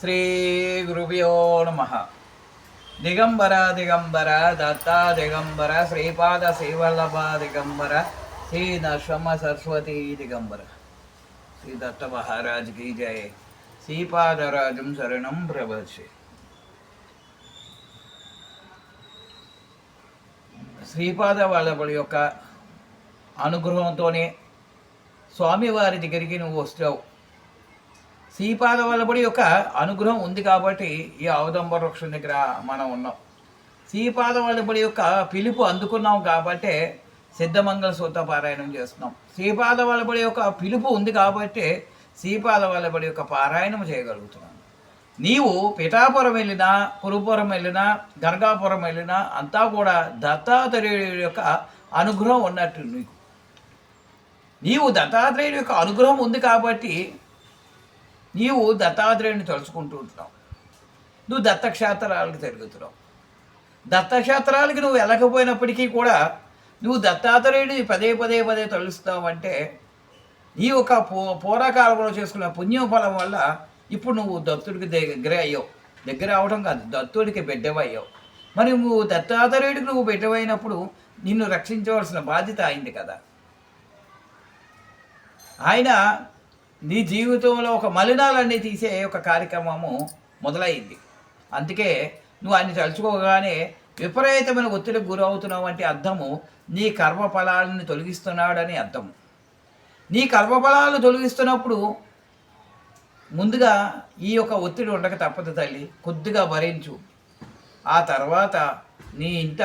శ్రీ గురుభ్యో నమ. దిగంబర దిగంబర దత్తా దిగంబర శ్రీపాద శ్రీవల్లభ దిగంబర శ్రీ నశ్వమ సరస్వతి దిగంబర. శ్రీ దత్త మహారాజ్ కీ జయ శ్రీపాదరాజం శరణం ప్రభర్షి శ్రీపాద వల్లభుడి యొక్క అనుగ్రహంతోనే స్వామివారి దగ్గరికి నువ్వు వస్తావు. శ్రీపాద వల్లభుడి యొక్క అనుగ్రహం ఉంది కాబట్టి ఈ అవదంబ వృక్షం దగ్గర మనం ఉన్నాం. శ్రీపాద వల్లభుడి యొక్క పిలుపు అందుకున్నాం కాబట్టి సిద్ధమంగళ సూత పారాయణం చేస్తున్నాం. శ్రీపాద వల్లభుడి యొక్క పిలుపు ఉంది కాబట్టి శ్రీపాద వల్లభుడి యొక్క పారాయణం చేయగలుగుతున్నాం. నీవు పిఠాపురం వెళ్ళినా కురుపురం వెళ్ళినా గర్గాపురం వెళ్ళినా అంతా కూడా దత్తాత్రేయుడి యొక్క అనుగ్రహం ఉన్నట్టు నీకు. నీవు దత్తాత్రేయుడి యొక్క అనుగ్రహం ఉంది కాబట్టి నీవు దత్తాత్రేయుని తలుచుకుంటూ ఉంటున్నావు. నువ్వు దత్తక్షేత్రాలకు తిరుగుతున్నావు. దత్తక్షేత్రాలకి నువ్వు వెళ్ళకపోయినప్పటికీ కూడా నువ్వు దత్తాత్రేయుడిని పదే పదే పదే తలుస్తావంటే నీ ఒక పూ పూర్వకాలంలో చేసుకున్న పుణ్యం ఫలం వల్ల ఇప్పుడు నువ్వు దత్తుడికి దగ్గర అయ్యావు. దగ్గర అవడం కాదు దత్తుడికి బిడ్డవయ్యావు మరి నువ్వు దత్తాత్రేయుడికి నువ్వు బిడ్డవైనప్పుడు నిన్ను రక్షించవలసిన బాధ్యత అయింది కదా. ఆయన నీ జీవితంలో ఒక మలినాలన్నీ తీసే ఒక కార్యక్రమము మొదలైంది. అందుకే నువ్వు అన్ని తలుచుకోగానే విపరీతమైన ఒత్తిడికి గురవుతున్నావు అంటే అర్థము నీ కర్మఫలాలను తొలగిస్తున్నాడని అర్థము నీ కర్మఫలాలను తొలగిస్తున్నప్పుడు ముందుగా ఈ యొక్క ఒత్తిడి ఉండక తప్పదు తల్లి కొద్దిగా భరించు. ఆ తర్వాత నీ ఇంట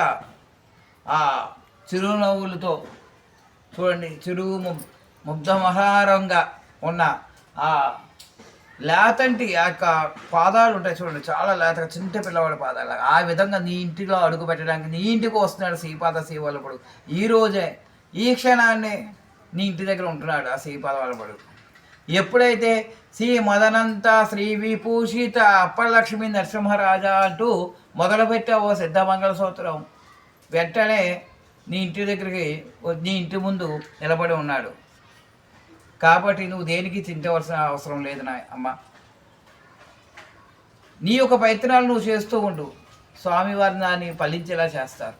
ఆ చిరునవ్వులతో చూడండి చిరు ముగ్ధమహారంగా ఉన్న ఆ లేతంటి ఆ యొక్క పాదాలు ఉంటాయి చూడండి చాలా లేతగా చిన్న పిల్లవాడి పాదాలు. ఆ విధంగా నీ ఇంటిలో అడుగు పెట్టడానికి నీ ఇంటికి వస్తున్నాడు శ్రీపాద శ్రీవల్లభుడు. ఈ రోజే ఈ క్షణాన్ని నీ ఇంటి దగ్గర ఉంటున్నాడు ఆ శ్రీపాద వల్లభుడు. ఎప్పుడైతే శ్రీ మదనంత శ్రీ విభూషిత అప్పలక్ష్మి నరసింహరాజా అంటూ మొదలుపెట్టావో సిద్ధమంగళ సూత్రం వెంటనే నీ ఇంటి దగ్గరికి నీ ఇంటి ముందు నిలబడి ఉన్నాడు. కాబట్టి నువ్వు దేనికి చింతవలసిన అవసరం లేదు నా అమ్మ. నీ యొక్క ప్రయత్నాలు నువ్వు చేస్తూ ఉండు. స్వామివారిని దాన్ని ఫలించేలా చేస్తారు.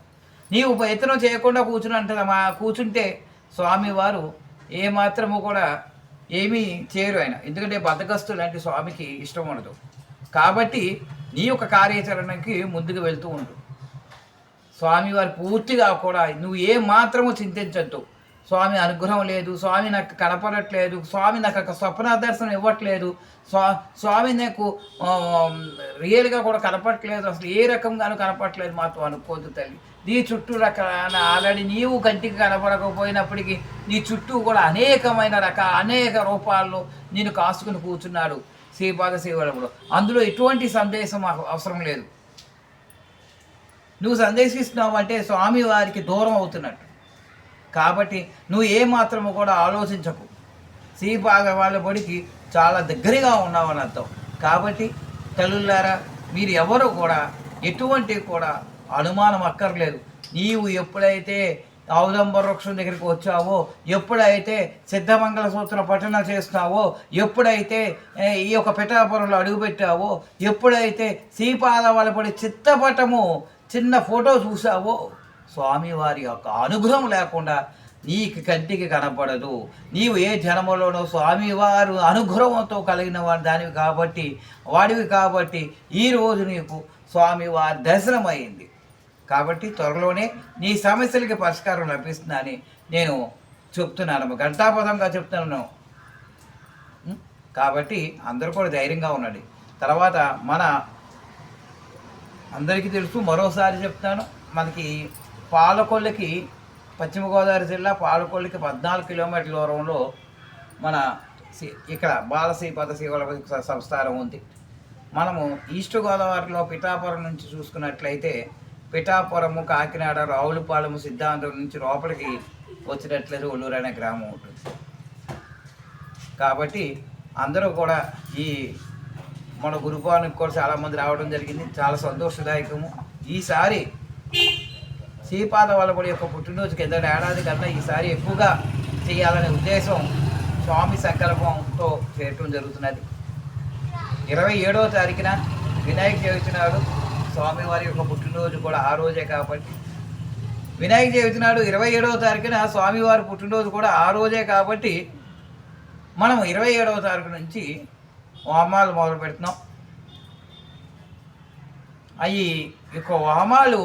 నీవు ప్రయత్నం చేయకుండా కూర్చుని మా కూర్చుంటే స్వామివారు ఏమాత్రము కూడా ఏమీ చేయరు ఆయన. ఎందుకంటే బద్దకస్తు లాంటి స్వామికి ఇష్టం ఉండదు. కాబట్టి నీ యొక్క కార్యాచరణకి ముందుకు వెళ్తూ ఉండు. స్వామివారు పూర్తిగా కూడా నువ్వు ఏ మాత్రము చింతించద్దు. స్వామి అనుగ్రహం లేదు స్వామి నాకు కనపడట్లేదు స్వామి నాకు ఒక స్వప్న దర్శనం ఇవ్వట్లేదు స్వా స్వామి నాకు రియల్గా కూడా కనపడట్లేదు అసలు ఏ రకంగానూ కనపడట్లేదు మాతో అనుకోదు తల్లి. నీ చుట్టూ రకాల ఆల్రెడీ నీవు కంటికి కనపడకపోయినప్పటికీ నీ చుట్టూ కూడా అనేకమైన రకాల అనేక రూపాల్లో నేను కాసుకుని కూర్చున్నాడు శ్రీపాద శ్రీవరముడు అందులో ఎటువంటి సందేశం మాకు అవసరం లేదు. నువ్వు సందేశిస్తున్నావు అంటే స్వామి వారికి దూరం అవుతున్నట్టు. కాబట్టి నువ్వు ఏ మాత్రము కూడా ఆలోచించకు. శ్రీపాద వాళ్ళ బడికి చాలా దగ్గరగా ఉన్నావని అర్థం. కాబట్టి తల్లులారా మీరు ఎవరు కూడా ఎటువంటి కూడా అనుమానం అక్కర్లేదు. నీవు ఎప్పుడైతే ఔదంబ వృక్షం దగ్గరికి వచ్చావో ఎప్పుడైతే సిద్ధమంగళ సూత్ర పఠన చేస్తావో ఎప్పుడైతే ఈ యొక్క పిఠాపురంలో అడుగుపెట్టావో ఎప్పుడైతే శ్రీపాద వాళ్ళపడి చిత్తపటము చిన్న ఫోటో చూసావో స్వామివారి యొక్క అనుగ్రహం లేకుండా నీకు కంటికి కనపడదు. నీవు ఏ జన్మలోనో స్వామివారు అనుగ్రహంతో కలిగిన వాడి దానివి కాబట్టి వాడివి కాబట్టి ఈరోజు నీకు స్వామివారి దర్శనమైంది కాబట్టి త్వరలోనే నీ సమస్యలకి పరిష్కారం లభిస్తుందని నేను చెప్తున్నాను. గంటాపదంగా చెప్తున్నాను. కాబట్టి అందరూ కూడా ధైర్యంగా ఉండండి. తర్వాత మన అందరికీ తెలుసు మరోసారి చెప్తాను. మనకి పాలకొల్లికి పశ్చిమ గోదావరి జిల్లా పాలకొల్లికి పద్నాలుగు కిలోమీటర్ల దూరంలో మన సి- ఇక్కడ బాలశ్రీపద శివల సంస్థానం ఉంది. మనము ఈస్ట్ గోదావరిలో పిఠాపురం నుంచి చూసుకున్నట్లయితే పిఠాపురము కాకినాడ రావులపాలెము సిద్ధాంతం నుంచి లోపలికి వచ్చినట్లయితే ఒల్లూరు అనే గ్రామం ఉంటుంది. కాబట్టి అందరూ కూడా ఈ మన గురుపానికి కూడా చాలామంది రావడం జరిగింది. చాలా సంతోషదాయకము. ఈసారి శ్రీపాద వల్లభుడి యొక్క పుట్టినరోజు ఎంత ఏడాది కన్నా ఈసారి ఎక్కువగా చేయాలనే ఉద్దేశం స్వామి సంకల్పంతో చేయటం జరుగుతున్నది. ఇరవై ఏడవ తారీఖున వినాయక చవితి నాడు స్వామివారి యొక్క పుట్టినరోజు కూడా ఆ రోజే కాబట్టి. వినాయక చవితి నాడు ఇరవై ఏడవ తారీఖున స్వామివారి పుట్టినరోజు కూడా ఆ రోజే కాబట్టి మనం ఇరవై ఏడవ తారీఖు నుంచి హోమాలు మొదలు పెడుతున్నాం అవి యొక్క హోమాలు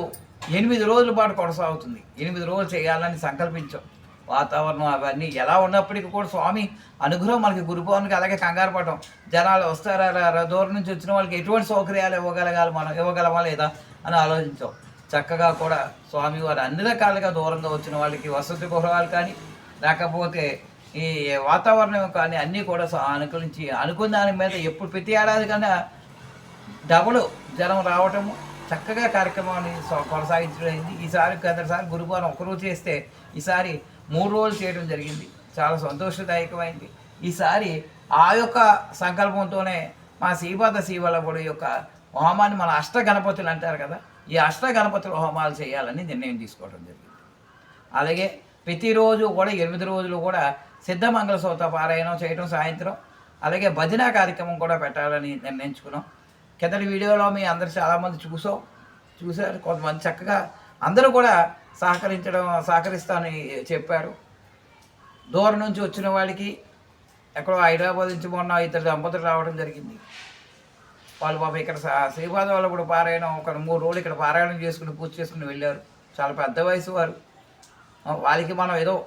ఎనిమిది రోజుల పాటు కొనసాగుతుంది. ఎనిమిది రోజులు చేయాలని సంకల్పించాం. వాతావరణం అవన్నీ ఎలా ఉన్నప్పటికీ కూడా స్వామి అనుగ్రహం మనకి గురుపౌర్ణమికి అలాగే కంగారు పడటం. జనాలు వస్తారా దూరం నుంచి వచ్చిన వాళ్ళకి ఎటువంటి సౌకర్యాలు ఇవ్వగలగాలి మనం ఇవ్వగలమా లేదా అని ఆలోచించాం. చక్కగా కూడా స్వామివారు అన్ని రకాలుగా దూరంగా వచ్చిన వాళ్ళకి వసతి గృహాలు కానీ లేకపోతే ఈ వాతావరణం కానీ అన్నీ కూడా అనుకూలించి అనుకున్న దాని మీద ఎప్పుడు ప్రతి ఏడాది కన్నా డబుల్ జనం రావటము చక్కగా కార్యక్రమాన్ని కొనసాగించడం అయింది ఈసారి గతసారి గురువారం ఒకరోజు చేస్తే ఈసారి మూడు రోజులు చేయడం జరిగింది. చాలా సంతోషదాయకమైంది. ఈసారి ఆ యొక్క సంకల్పంతోనే మా శ్రీపాద శ్రీవల్లభుడు యొక్క హోమాన్ని మన అష్ట గణపతులు అంటారు కదా ఈ అష్ట గణపతుల హోమాలు చేయాలని నిర్ణయం తీసుకోవడం జరిగింది. అలాగే ప్రతిరోజు కూడా ఎనిమిది రోజులు కూడా సిద్ధమంగళ సోత పారాయణం చేయడం సాయంత్రం అలాగే భజన కార్యక్రమం కూడా పెట్టాలని నిర్ణయించుకున్నాం. కిందటి వీడియోలో మీ అందరు చాలామంది చూసాం చూశారు. కొంతమంది చక్కగా అందరూ కూడా సహకరించడం సహకరిస్తానని చెప్పారు. దూరం నుంచి వచ్చిన వాళ్ళకి ఎక్కడో హైదరాబాద్ నుంచి మొన్న ఇద్దరు దంపతులు రావడం జరిగింది. వాళ్ళు పాప ఇక్కడ స- శ్రీపాద వాళ్ళు కూడా పారాయణం ఒక మూడు రోజులు ఇక్కడ పారాయణం చేసుకుని పూజ చేసుకుని వెళ్ళారు. చాలా పెద్ద వయసు వారు. వాళ్ళకి మనం ఏదో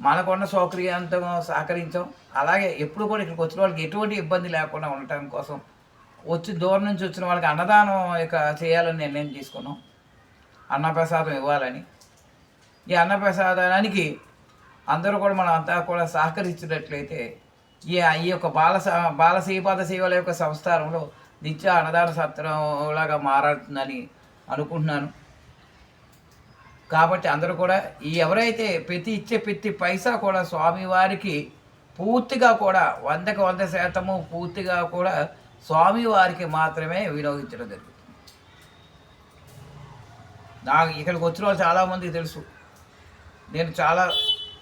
మనకున్న సౌకర్యంతో సహకరించాం. అలాగే ఎప్పుడు కూడా ఇక్కడికి వచ్చిన వాళ్ళకి ఎటువంటి ఇబ్బంది లేకుండా ఉండటం కోసం వచ్చి దూరం నుంచి వచ్చిన వాళ్ళకి అన్నదానం ఇక చేయాలని నిర్ణయం తీసుకున్నాం. అన్నప్రసాదం ఇవ్వాలని. ఈ అన్నప్రసాదానికి అందరూ కూడా మనం అంతా కూడా సహకరించినట్లయితే ఈ ఈ యొక్క బాల బాల శ్రీపాద సేవల యొక్క సంస్థానంలో నిత్య అన్నదాన సత్రంలాగా మారుతుందని అనుకుంటున్నాను. కాబట్టి అందరూ కూడా ఈ ఎవరైతే ప్రతి ఇచ్చే ప్రతి పైసా కూడా స్వామివారికి పూర్తిగా కూడా వందకు వంద శాతము పూర్తిగా కూడా స్వామివారికి మాత్రమే వినియోగించడం జరుగుతుంది. నాకు ఇక్కడికి వచ్చిన వాళ్ళు చాలామందికి తెలుసు. నేను చాలా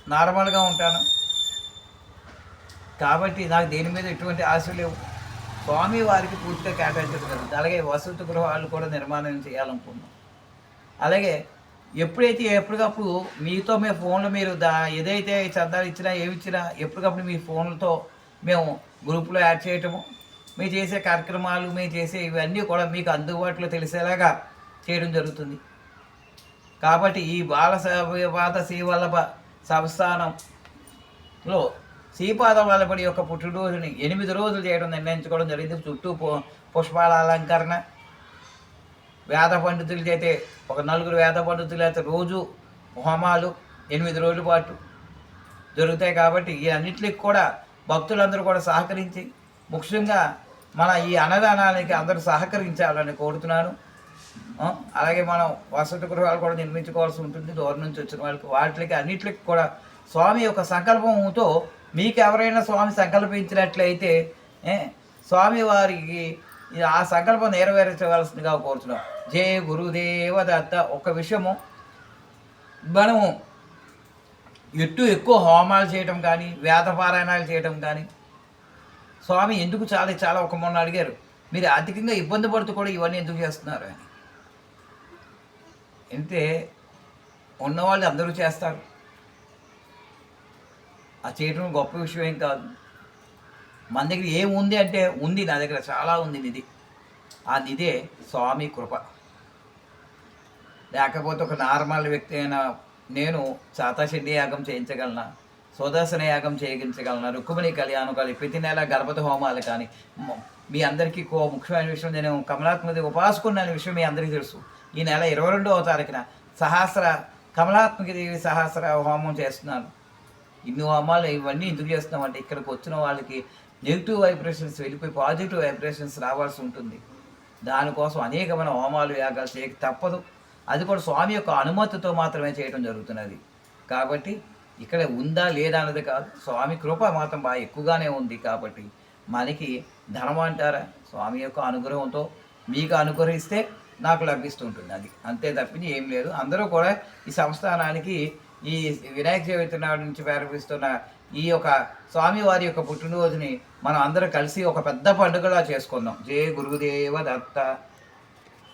నార్మల్గా ఉంటాను. కాబట్టి నాకు దేని మీద ఎటువంటి ఆశ లేవు. స్వామి వారికి పూర్తిగా కేటాయించడం జరుగుతుంది అలాగే వసతి గృహాలు కూడా నిర్మాణం చేయాలనుకున్నాం. అలాగే ఎప్పుడైతే ఎప్పటికప్పుడు మీతో మీ ఫోన్లో మీరు దా ఏదైతే చందాలు ఇచ్చినా ఏమి ఇచ్చినా ఎప్పటికప్పుడు మీ ఫోన్లతో మేము గ్రూప్లో యాడ్ చేయటము. మీరు చేసే కార్యక్రమాలు మీరు చేసే ఇవన్నీ కూడా మీకు అందుబాటులో తెలిసేలాగా చేయడం జరుగుతుంది. కాబట్టి ఈ బాల పాత శ్రీవల్లభ సంస్థానంలో శ్రీపాద వల్లభడి యొక్క పుట్టినరోజుని ఎనిమిది రోజులు చేయడం నిర్ణయించుకోవడం జరిగింది. చుట్టూ పు- పుష్పాల అలంకరణ వేద పండితులు అయితే ఒక నలుగురు వేద పండితులు అయితే రోజు హోమాలు ఎనిమిది రోజుల పాటు జరుగుతాయి. కాబట్టి ఈ అన్నింటికి కూడా భక్తులందరూ కూడా సహకరించి ముఖ్యంగా మన ఈ అన్నదానానికి అందరూ సహకరించాలని కోరుతున్నాను. అలాగే మనం వసతి గృహాలు కూడా నిర్మించుకోవాల్సి ఉంటుంది. దూరం నుంచి వచ్చిన వాళ్ళకి వాటికి అన్నిటికి కూడా స్వామి యొక్క సంకల్పంతో మీకు ఎవరైనా స్వామి సంకల్పించినట్లయితే స్వామి వారికి ఆ సంకల్పం నెరవేర్చవలసిందిగా కోరుతున్నాం. జయ గురుదేవ దత్త. ఒక విషయము మనము ఎట్టు ఎక్కువ హోమాలు చేయటం కానీ వేదపారాయణాలు చేయటం కానీ స్వామి ఎందుకు చాలా చాలా ఒక మొన్న అడిగారు మీరు అధికంగా ఇబ్బంది పడుతూ కూడా ఇవన్నీ ఎందుకు చేస్తున్నారు? అని. అంటే ఉన్నవాళ్ళు అందరూ చేస్తారు. ఆ చేయటం గొప్ప విషయం ఏం కాదు. మన దగ్గర ఏముంది అంటే ఉంది నా దగ్గర చాలా ఉంది నిధి. ఆ నిధే స్వామి కృప. లేకపోతే ఒక నార్మల్ వ్యక్తి అయినా నేను శాతాశెడ్డి యాగం చేయించగలనా? సుదర్శన యాగం చేయించగలను రుక్మిణి కళ్యాణం కానీ ప్రతి నెల గణపతి హోమాలు కానీ మీ అందరికీ కో ముఖ్యమైన విషయం నేను కమలాత్మది ఉపాసుకున్న విషయం మీ అందరికీ తెలుసు. ఈ నెల ఇరవై రెండవ తారీఖున సహస్ర కమలాత్మకి దేవి సహస్ర హోమం చేస్తున్నాను ఇన్ని హోమాలు ఇవన్నీ ఎందుకు చేస్తున్నామంటే ఇక్కడికి వచ్చిన వాళ్ళకి నెగిటివ్ వైబ్రేషన్స్ వెళ్ళిపోయి పాజిటివ్ వైబ్రేషన్స్ రావాల్సి ఉంటుంది. దానికోసం అనేకమైన హోమాలు యాగాలు చేయక తప్పదు. అది కూడా స్వామి యొక్క అనుమతితో మాత్రమే చేయడం జరుగుతున్నది. కాబట్టి ఇక్కడ ఉందా లేదా అన్నది కాదు. స్వామి కృప మాత్రం బాగా ఎక్కువగానే ఉంది కాబట్టి మనకి ధనం అంటారా? స్వామి యొక్క అనుగ్రహంతో మీకు అనుగ్రహిస్తే నాకు లభిస్తుంటుంది అది. అంతే తప్పించి ఏం లేదు. అందరూ కూడా ఈ సంస్థానానికి ఈ వినాయక చవితి నాడు నుంచి ప్రారంభిస్తున్న ఈ యొక్క స్వామివారి యొక్క పుట్టినరోజుని మనం అందరం కలిసి ఒక పెద్ద పండుగలా చేసుకుందాం. జయ గురుదేవ దత్త.